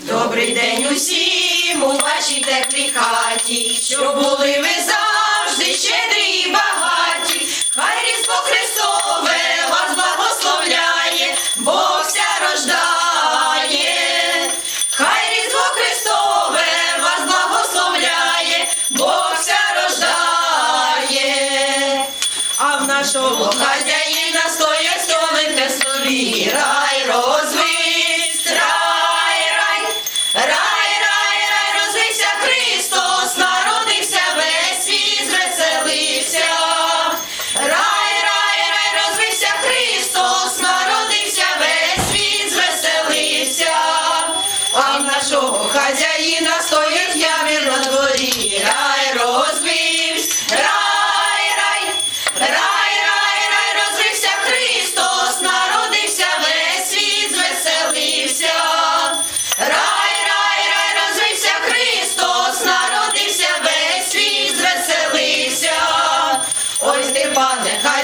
Добрий день усім у вашій теплій хаті, що були ви завжди нашого хазяїна стоять столи те столі, рай розвився, рай, рай, рай, рай, рай, розвився Христос, народився весь світ, звеселився. Рай, рай, рай, розвився Христос, народився весь світ, звеселився. А в нашого хазяїна стоять явір на дворі, рай розвився, рай, たいな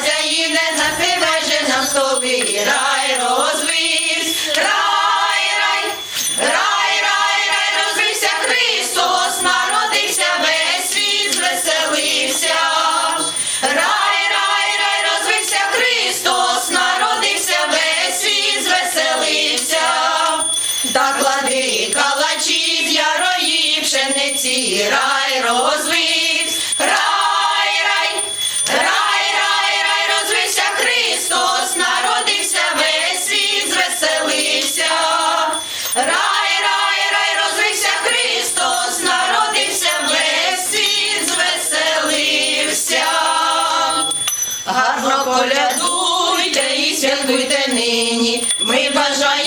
Гарно колядуйте і святкуйте нині. Ми бажаємо.